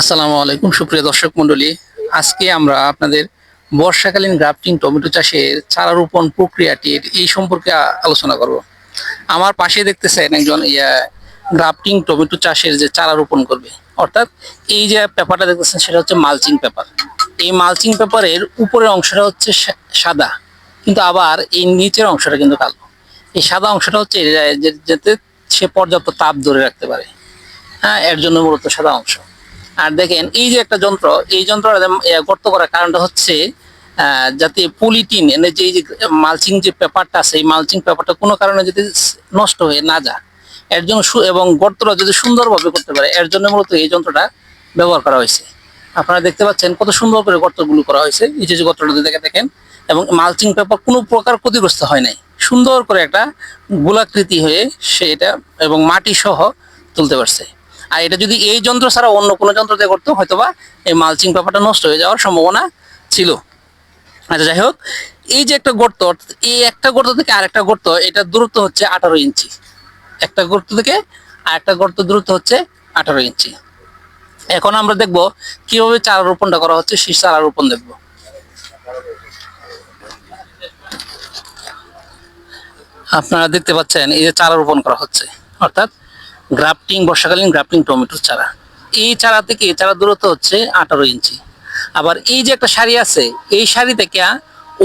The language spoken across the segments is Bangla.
আসসালামু আলাইকুম, সুপ্রিয় দর্শক মণ্ডলী। আজকে আমরা আপনাদের বর্ষাকালীন গ্রাফটিং টমেটো চাষের চারা রোপণ প্রক্রিয়াটির এই সম্পর্কে আলোচনা করব। আমার পাশে দেখতেছেন একজন গ্রাফটিং টমেটো চাষের যে চারা রোপণ করবে। অর্থাৎ এই যে পেপারটা দেখতেছেন, সেটা হচ্ছে মালচিং পেপার। এই মালচিং পেপারের উপরের অংশটা হচ্ছে সাদা, কিন্তু আবার এই নিচের অংশটা কিন্তু কালো। এই সাদা অংশটা হচ্ছে যাতে সে পর্যাপ্ত তাপ ধরে রাখতে পারে। হ্যাঁ এর জন্য মূলত সাদা অংশ। আর দেখেন এই যে একটা যন্ত্র এই যন্ত্রটা যে- এ, গর্ত করার কারণটা হচ্ছে যাতে পলিটিন এনে যে মালচিং যে পেপারটা আছে এই মালচিং পেপারটা কোনো কারণে যদি নষ্ট হয়ে না যায় এর জন্য এবং গর্তটা যদি সুন্দরভাবে করতে পারে এর জন্য মূলত এই যন্ত্রটা ব্যবহার করা হয়েছে। আপনারা দেখতে পাচ্ছেন কত সুন্দর করে গর্তগুলো করা হয়েছে এই যে গর্তটা দেখে দেখেন এবং মালচিং পেপার কোনো প্রকার ক্ষতিগ্রস্ত হয় নাই। সুন্দর করে একটা গোলাকৃতি হয়ে সে এটা এবং মাটি সহ তুলতে পারছে। আর এটা যদি এই যন্ত্র ছাড়া অন্য কোনো যন্ত্র দিয়ে করতো, হয়তোবা এই মালচিং পেপারটা নষ্ট হয়ে যাওয়ার সম্ভাবনা ছিল। আচ্ছা যাই হোক, এই যে একটা গর্ত এই একটা গর্ত থেকে আরেকটা গর্ত, এটা দূরত্ব হচ্ছে আঠারো ইঞ্চি। একটা গর্ত থেকে আরেকটা গর্ত দূরত্ব হচ্ছে আঠারো ইঞ্চি। এখন আমরা দেখব কীভাবে চারা রোপণটা করা হচ্ছে, সেই চারা রোপণ দেখব। আপনারা দেখতে পাচ্ছেন, এই যে চারা রোপণ করা হচ্ছে, অর্থাৎ গ্রাফটিং, বর্ষাকালীন গ্রাফটিং টমেটোর চারা। এই চারা থেকে, এই চারা দূরত্ব হচ্ছে আঠারো ইঞ্চি। আবার এই যে একটা শাড়ি আছে, এই শাড়ি থেকে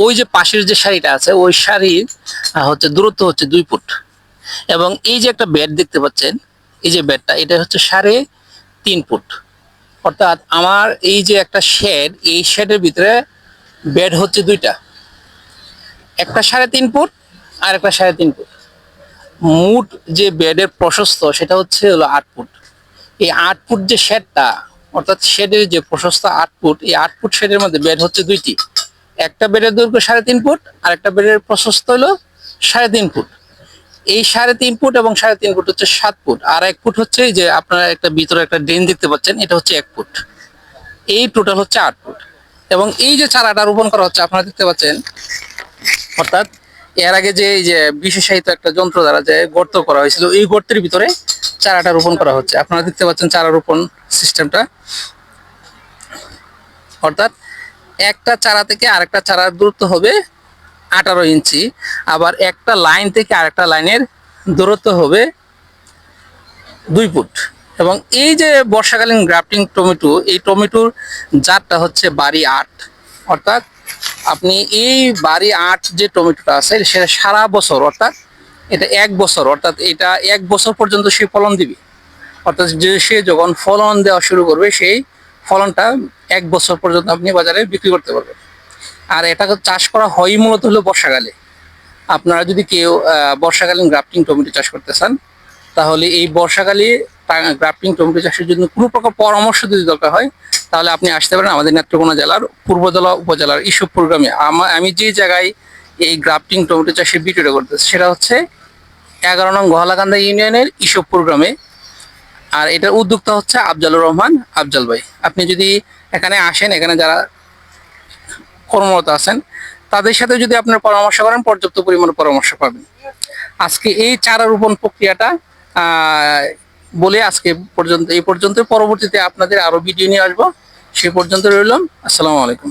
ওই যে পাশের যে শাড়িটা আছে, ওই শাড়ির হচ্ছে দূরত্ব হচ্ছে দুই ফুট। এবং এই যে একটা বেড দেখতে পাচ্ছেন, এই যে বেডটা, এটা হচ্ছে সাড়ে তিন ফুট। অর্থাৎ আমার এই যে একটা শেড, এই শেডের ভিতরে বেড হচ্ছে দুইটা। একটা সাড়ে তিন ফুট আর একটা সাড়ে তিন ফুট। মুট যে বেডের প্রশস্ত, সেটা হচ্ছে হলো আট ফুট। এই আট ফুট যে শেডটা, অর্থাৎ শেডের যে প্রশস্ত আট ফুট, এই আট ফুট শেডের মধ্যে বেড হচ্ছে দুইটি। একটা বেডের দৈর্ঘ্য সাড়ে তিন ফুট, আর একটা বেডের প্রশস্ত হলো সাড়ে তিন ফুট। এই সাড়ে তিন ফুট এবং সাড়ে তিন ফুট হচ্ছে সাত ফুট, আর এক ফুট হচ্ছে যে আপনারা একটা ভিতরে একটা ড্রেন দেখতে পাচ্ছেন, এটা হচ্ছে এক ফুট। এই টোটাল হচ্ছে আট ফুট। এবং এই যে চারাটা রোপণ করা হচ্ছে, আপনারা দেখতে পাচ্ছেন, অর্থাৎ এর আগে যে এই যে বিশেষায়িত একটা যন্ত্র দ্বারা যে গর্ত করা হয়েছিল এই গর্তের ভিতরে চারাটা রোপণ করা হচ্ছে। আপনারা দেখতে পাচ্ছেন চারা রোপণ সিস্টেমটা। অর্থাৎ একটা চারা থেকে আরেকটা চারার দূরত্ব হবে আঠারো ইঞ্চি, আবার একটা লাইন থেকে আরেকটা লাইনের দূরত্ব হবে দুই ফুট। এবং এই যে বর্ষাকালীন গ্রাফটিং টমেটো, এই টমেটোর জাতটা হচ্ছে বাড়ি আট। অর্থাৎ আপনি এই বাড়ি আট যে টমেটোটা আছে, সেটা সারা বছর, অর্থাৎ এটা এক বছর, অর্থাৎ এটা এক বছর পর্যন্ত সে ফলন দিবে। অর্থাৎ যে সে যখন ফলন দেওয়া শুরু করবে, সেই ফলনটা এক বছর পর্যন্ত আপনি বাজারে বিক্রি করতে পারবেন। আর এটা চাষ করা হয় মূলত হলো বর্ষাকালে। আপনারা যদি কেউ বর্ষাকালীন গ্রাফটিং টমেটো চাষ করতে চান তাহলে এই বর্ষাকালে গ্রাফটিং টমেটো চাষের জন্য কোনো প্রকার পরামর্শ যদি দরকার হয়, তাহলে আপনি আসতে পারেন আমাদের নেত্রকোনা জেলার পূর্বদলা উপজেলার ইস্যু প্রোগ্রামে আমা- যে জায়গায় এই গ্রাফটিং টমেটো চাষের ভিডিওটা করতেছি, সেটা হচ্ছে এগারো নং গহলাকান্দা ইউনিয়নের ইস্যু প্রোগ্রামে আর এটার উদ্যোক্তা হচ্ছে আফজালুর রহমান আফজাল ভাই। আপনি যদি এখানে আসেন, এখানে যারা কর্মরত আছেন, তাদের সাথে যদি আপনার পরামর্শ করেন, পর্যাপ্ত পরিমাণে পরামর্শ পাবেন। আজকে এই চারা রোপণ প্রক্রিয়াটা বলে আজকে পর্যন্ত, এই পর্যন্ত পরবর্তীতে আপনাদের আরও ভিডিও নিয়ে আসব। সে পর্যন্ত রইলাম। আসসালামু আলাইকুম।